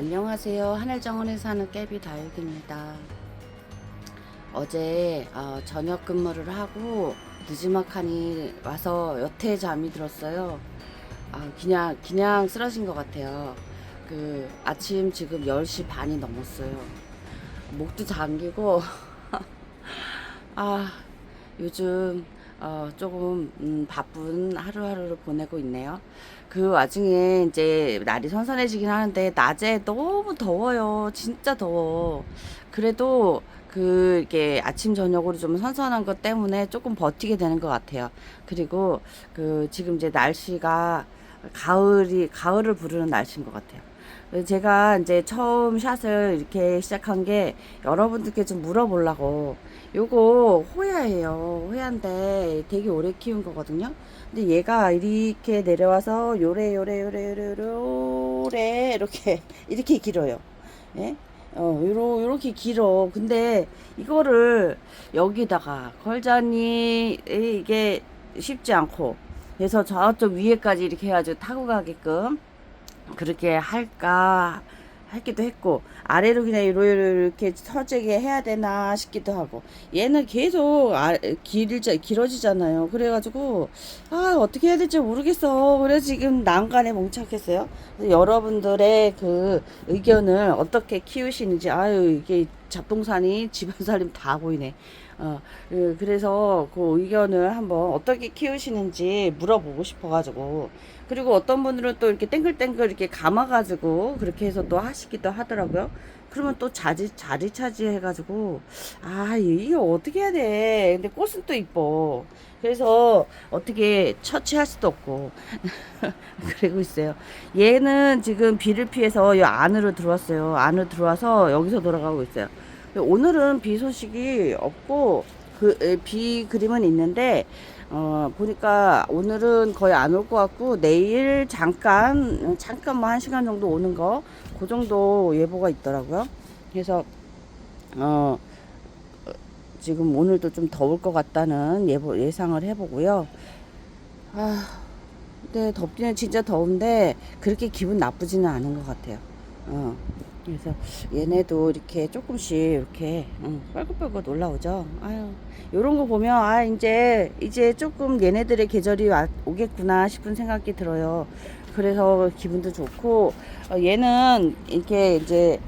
안녕하세요. 하늘정원에 사는 깨비 다육입니다. 어제 어, 저녁 근무를 하고 늦지막하니 와서 여태 잠이 들었어요. 아, 그냥 그냥 쓰러진 것 같아요. 그 아침 지금 10시 반이 넘었어요. 목도 잠기고 아 요즘 어, 조금 음, 바쁜 하루하루를 보내고 있네요. 그 와중에 이제 날이 선선해지긴 하는데 낮에 너무 더워요. 진짜 더워. 그래도 그 이게 아침 저녁으로 좀 선선한 것 때문에 조금 버티게 되는 것 같아요. 그리고 그 지금 이제 날씨가 가을이 가을을 부르는 날씨인 것 같아요. 제가 이제 처음 샷을 이렇게 시작한 게 여러분들께 좀 물어보려고 요거 호야예요. 호야인데 되게 오래 키운 거거든요. 근데 얘가 이렇게 내려와서 요래 요래 요래 요래 요래 이렇게 이렇게 길어요. 예? 어, 요러, 요렇게 길어. 근데 이거를 여기다가 걸자니 이게 쉽지 않고 그래서 저쪽 위에까지 이렇게 해가지고 타고 가게끔 그렇게 할까 하기도 했고 아래로 그냥 이렇게 서재게 해야 되나 싶기도 하고 얘는 계속 아, 길자 길어지잖아요. 그래가지고 아 어떻게 해야 될지 모르겠어. 그래 지금 난간에 뭉착했어요. 여러분들의 그 의견을 어떻게 키우시는지 아유 이게 잡동사니 집안 살림 다 보이네. 어, 그, 그래서 그 의견을 한번 어떻게 키우시는지 물어보고 싶어가지고 그리고 어떤 분들은 또 이렇게 땡글땡글 이렇게 감아가지고 그렇게 해서 또 하시기도 하더라고요. 그러면 또 자리, 자리 차지해가지고, 아, 이게 어떻게 해야 돼. 근데 꽃은 또 이뻐. 그래서 어떻게 처치할 수도 없고. 그러고 있어요. 얘는 지금 비를 피해서 이 안으로 들어왔어요. 안으로 들어와서 여기서 돌아가고 있어요. 오늘은 비 소식이 없고, 그, 에, 비 그림은 있는데, 어, 보니까 오늘은 거의 안 올 것 같고, 내일 잠깐, 잠깐 뭐 한 시간 정도 오는 거, 그 정도 예보가 있더라고요. 그래서, 어, 지금 오늘도 좀 더울 것 같다는 예보, 예상을 해보고요. 아, 근데 덥기는 진짜 더운데, 그렇게 기분 나쁘지는 않은 것 같아요. 어. 그래서 얘네도 이렇게 조금씩 이렇게 응, 빨긋빨긋 올라오죠. 아유, 요런 거 보면 아 이제 이제 조금 얘네들의 계절이 와, 오겠구나 싶은 생각이 들어요. 그래서 기분도 좋고 어, 얘는 이렇게 이제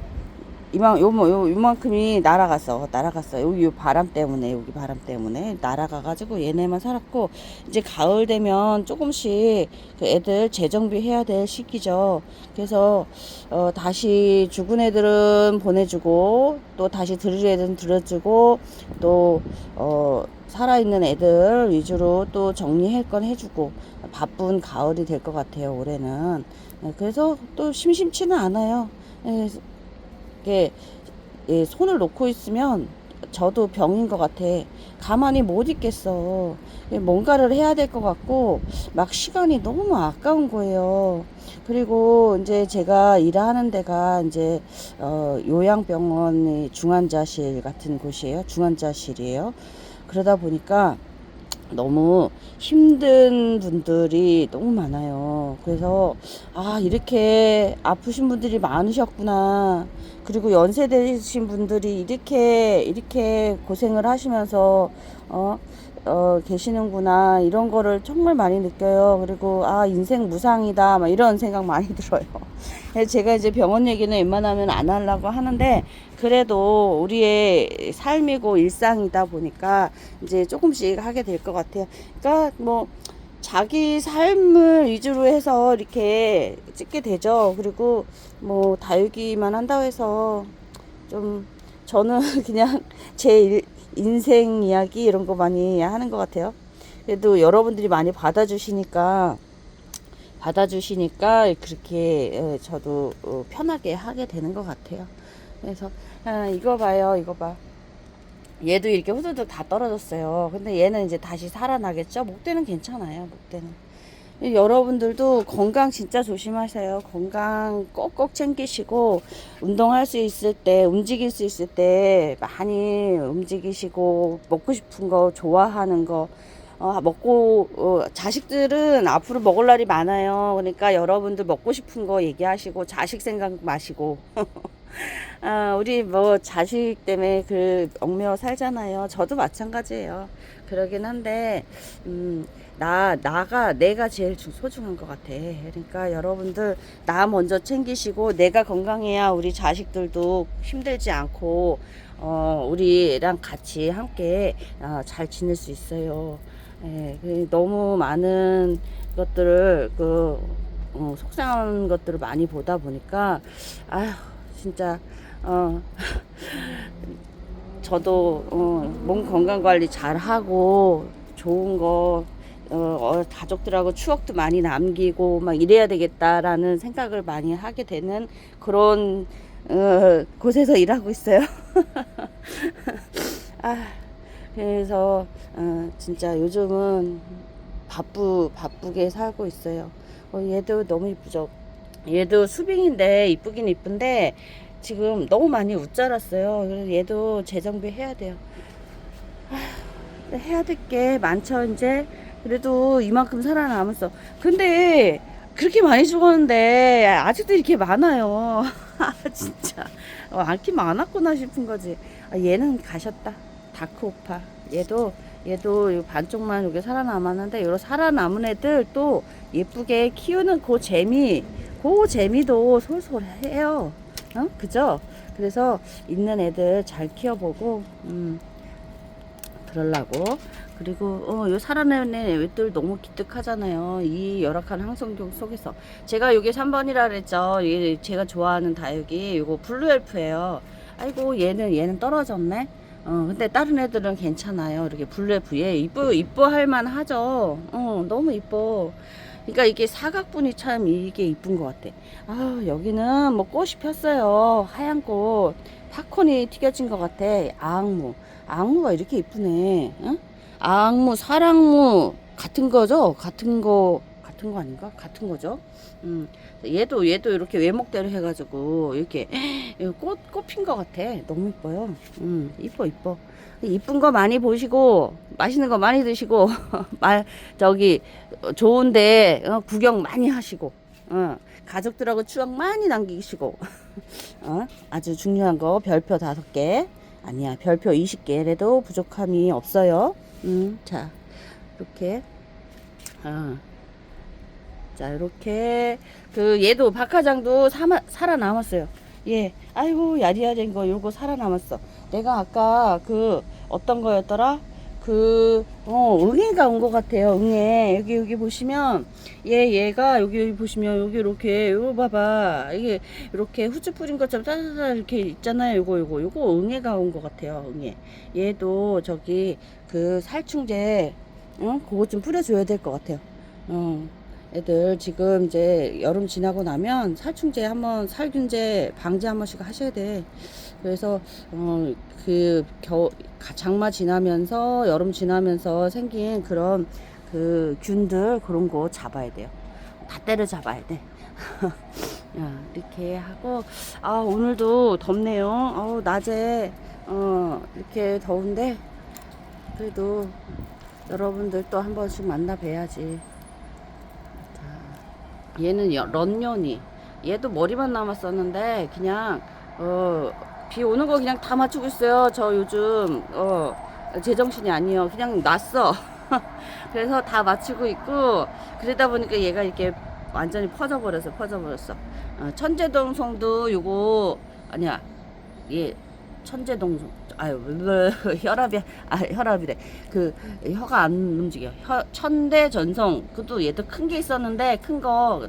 이만 요뭐 요, 요만큼이 날아갔어. 날아갔어. 여기 요 바람 때문에 여기 바람 때문에 날아가 가지고 얘네만 살았고 이제 가을 되면 조금씩 그 애들 재정비 해야 될 시기죠. 그래서 어 다시 죽은 애들은 보내주고 또 다시 들을 애들은 들어주고 또어 살아있는 애들 위주로 또 정리할 건 해주고 바쁜 가을이 될 것 같아요 올해는. 네, 그래서 또 심심치는 않아요. 네, 이렇게 예, 손을 놓고 있으면 저도 병인 것 같아. 가만히 못 있겠어. 예, 뭔가를 해야 될 것 같고, 막 시간이 너무 아까운 거예요. 그리고 이제 제가 일하는 데가 이제, 어, 요양병원의 중환자실 같은 곳이에요. 중환자실이에요. 그러다 보니까 너무 힘든 분들이 너무 많아요. 그래서, 아, 이렇게 아프신 분들이 많으셨구나. 그리고 연세 되신 분들이 이렇게 이렇게 고생을 하시면서 어, 어 계시는구나 이런 거를 정말 많이 느껴요. 그리고 아 인생 무상이다 막 이런 생각 많이 들어요. 제가 이제 병원 얘기는 웬만하면 안 하려고 하는데 그래도 우리의 삶이고 일상이다 보니까 이제 조금씩 하게 될 것 같아요. 그러니까 뭐 자기 삶을 위주로 해서 이렇게 찍게 되죠. 그리고 뭐 다육이만 한다고 해서 좀 저는 그냥 제 인생 이야기 이런 거 많이 하는 것 같아요. 그래도 여러분들이 많이 받아주시니까 받아주시니까 그렇게 예, 저도 어, 편하게 하게 되는 것 같아요. 그래서 아, 이거 봐요, 이거 봐. 얘도 이렇게 후두둑 다 떨어졌어요. 근데 얘는 이제 다시 살아나겠죠? 목대는 괜찮아요, 목대는. 여러분들도 건강 진짜 조심하세요. 건강 꼭꼭 챙기시고, 운동할 수 있을 때, 움직일 수 있을 때 많이 움직이시고, 먹고 싶은 거, 좋아하는 거, 어, 먹고 어, 자식들은 앞으로 먹을 날이 많아요. 그러니까 여러분들 먹고 싶은 거 얘기하시고 자식 생각 마시고 아, 우리 뭐 자식 때문에 그 얽매여 살잖아요. 저도 마찬가지예요. 그러긴 한데 음, 나 나가 내가 제일 주- 소중한 것 같아. 그러니까 여러분들 나 먼저 챙기시고 내가 건강해야 우리 자식들도 힘들지 않고 어, 우리랑 같이 함께 어, 잘 지낼 수 있어요. 예, 그 너무 많은 것들을 그 어, 속상한 것들을 많이 보다 보니까 아휴 진짜 어 저도 어, 몸 건강 관리 잘 하고 좋은 거 어, 어, 가족들하고 추억도 많이 남기고 막 이래야 되겠다라는 생각을 많이 하게 되는 그런 어, 곳에서 일하고 있어요. 아, 그래서 어, 진짜 요즘은 바쁘 바쁘게 살고 있어요. 어, 얘도 너무 이쁘죠. 얘도 수빙인데 이쁘긴 이쁜데 지금 너무 많이 웃자랐어요. 그래서 얘도 재정비 해야 돼요. 아, 해야 될 게 많죠 이제. 그래도 이만큼 살아남았어. 근데 그렇게 많이 죽었는데 아직도 이렇게 많아요. 아, 진짜 어, 안기 많았구나 싶은 거지. 아, 얘는 가셨다. 다크 오파. 얘도 얘도 요 반쪽만 여기 살아남았는데 요런 살아남은 애들 또 예쁘게 키우는 그 재미 그 재미도 솔솔해요. 어? 그죠? 그래서 있는 애들 잘 키워보고 음 그러려고 그리고 어, 요 살아내는 애들 너무 기특하잖아요. 이 열악한 항성경 속에서 제가 요게 3번이라 그랬죠. 얘 제가 좋아하는 다육이 요거 블루 엘프예요. 아이고 얘는 얘는 떨어졌네. 어 근데 다른 애들은 괜찮아요. 이렇게 얘 이뻐 이뻐할 만하죠. 어 너무 이뻐. 그러니까 이게 사각분이 참 이게 이쁜 것 같아. 아 여기는 뭐 꽃이 폈어요. 하얀 꽃. 팝콘이 튀겨진 것 같아. 앙무. 앙무가 이렇게 이쁘네. 응? 앙무, 사랑무 같은 거죠? 같은 거 같은 거 아닌가? 같은 거죠? 음. 얘도 얘도 이렇게 외목대로 해가지고 이렇게 꽃 꽃핀 것 같아. 너무 이뻐요. 음, 이뻐 이뻐. 이쁜 거 많이 보시고 맛있는 거 많이 드시고 말 저기 어, 좋은데 어, 구경 많이 하시고 어, 가족들하고 추억 많이 남기시고 어, 아주 중요한 거 별표 다섯 개 아니야 별표 20개래도 부족함이 없어요. 음, 자 이렇게 어. 자 이렇게 그 얘도 박하장도 사마, 살아남았어요. 예, 아이고 야리야리한 거 요거 살아남았어. 내가 아까 그 어떤 거였더라? 그, 어, 응애가 온 것 같아요. 응애. 여기, 여기 보시면, 얘, 얘가, 여기, 여기 보시면, 여기 이렇게, 요거 봐봐. 이게, 이렇게 후추 뿌린 것처럼 따다다 이렇게 있잖아요. 요거, 요거, 요거 응애가 온 것 같아요. 응애. 얘도 저기, 그 살충제, 어? 그거 좀 뿌려줘야 될 것 같아요. 어. 애들 지금 이제 여름 지나고 나면 살충제 한번 살균제 방제 한 번씩 하셔야 돼. 그래서 어 그 겨 장마 지나면서 여름 지나면서 생긴 그런 그 균들 그런 거 잡아야 돼요. 다 때려 잡아야 돼. 야, 이렇게 하고 아 오늘도 덥네요. 어 낮에 어 이렇게 더운데 그래도 여러분들 또 한 번씩 만나 뵈야지. 얘는 여- 런년이. 얘도 머리만 남았었는데 그냥 어, 비 오는 거 그냥 다 맞추고 있어요 저 요즘. 어, 제정신이 아니에요. 그냥 났어. 그래서 다 맞추고 있고 그러다 보니까 얘가 이렇게 완전히 퍼져버렸어 퍼져버렸어. 어, 천재동송도 요거 아니야. 얘 천재동송 아유 혈압이 아 혈압이래. 그 혀가 안 움직여. 혀, 천대전송 그것도 얘도 큰 게 있었는데 큰거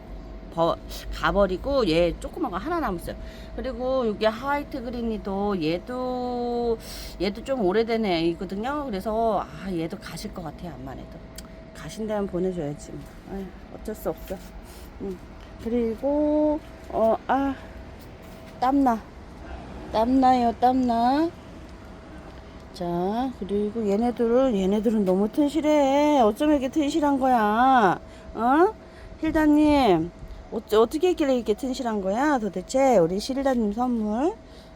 가버리고 얘 조그만 거 하나 남았어요. 그리고 여기 하이트 그린이도 얘도 얘도 좀 오래된 애이거든요. 그래서 아 얘도 가실 것 같아요 암만 해도. 가신다면 보내줘야지 뭐. 아유, 어쩔 수 없어 음. 그리고 어 아 땀나 땀나요 땀나? 자 그리고 얘네들은 얘네들은 너무 튼실해. 어쩜 이렇게 튼실한 거야? 어? 힐다님 어째, 어떻게 했길래 이렇게 튼실한 거야 도대체? 우리 실다님 선물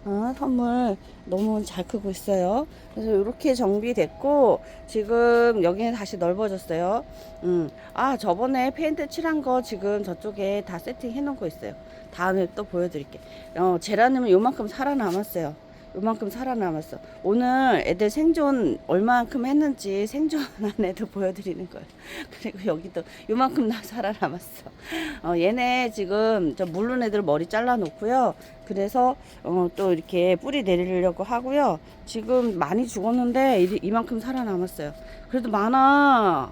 어, 선물 너무 잘 크고 있어요. 그래서 이렇게 정비됐고 지금 여기는 다시 넓어졌어요. 음, 아 저번에 페인트 칠한 거 지금 저쪽에 다 세팅해 놓은 거 있어요. 다음에 또 보여드릴게. 어, 제라늄은 요만큼 살아남았어요. 요만큼 살아남았어. 오늘 애들 생존 얼마만큼 했는지 생존한 애들 보여드리는 거예요. 그리고 여기도 요만큼 나 살아남았어. 어, 얘네 지금 저 물른 애들 머리 잘라 놓고요. 그래서 어, 또 이렇게 뿌리 내리려고 하고요. 지금 많이 죽었는데 이- 이만큼 살아남았어요. 그래도 많아.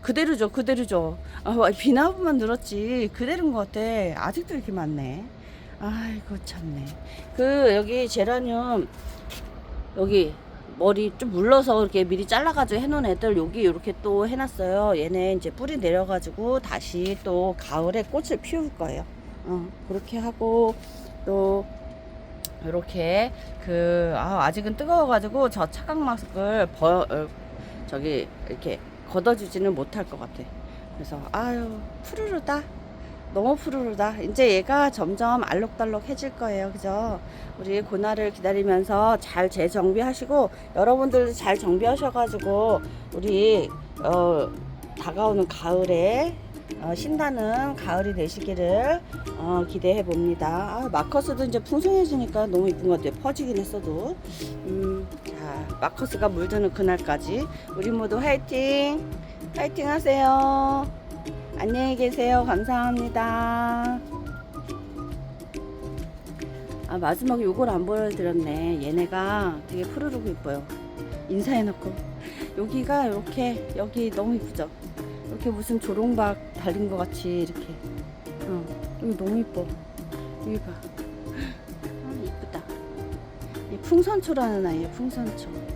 그대로죠, 그대로죠. 아, 비나무만 늘었지. 그대로인 것 같아. 아직도 이렇게 많네. 아이고, 참네. 그, 여기 제라늄, 여기 머리 좀 물러서 이렇게 미리 잘라가지고 해놓은 애들 여기 이렇게 또 해놨어요. 얘네 이제 뿌리 내려가지고 다시 또 가을에 꽃을 피울 거예요. 어, 그렇게 하고 또 이렇게 그 아, 아직은 뜨거워가지고 저 차각막을 버 어, 저기 이렇게 걷어주지는 못할 것 같아. 그래서 아유 푸르르다. 너무 푸르르다. 이제 얘가 점점 알록달록해질 거예요. 그죠? 우리 고나를 기다리면서 잘 재정비하시고 여러분들도 잘 정비하셔가지고 우리 어, 다가오는 가을에 어, 신나는 가을이 되시기를 어, 기대해 봅니다. 아, 마커스도 이제 풍성해지니까 너무 이쁜 것 같아요. 퍼지긴 했어도. 음, 자, 마커스가 물드는 그날까지 우리 모두 화이팅! 화이팅 하세요. 안녕히 계세요. 감사합니다. 아, 마지막에 요걸 안 보여드렸네. 얘네가 되게 푸르르고 이뻐요. 인사해놓고. 여기가 이렇게, 여기 너무 이쁘죠? 이렇게 무슨 조롱박 달린 것 같이 이렇게. 어, 여기 너무 이뻐. 여기 봐. 아, 이쁘다. 이 풍선초라는 아이예요, 풍선초.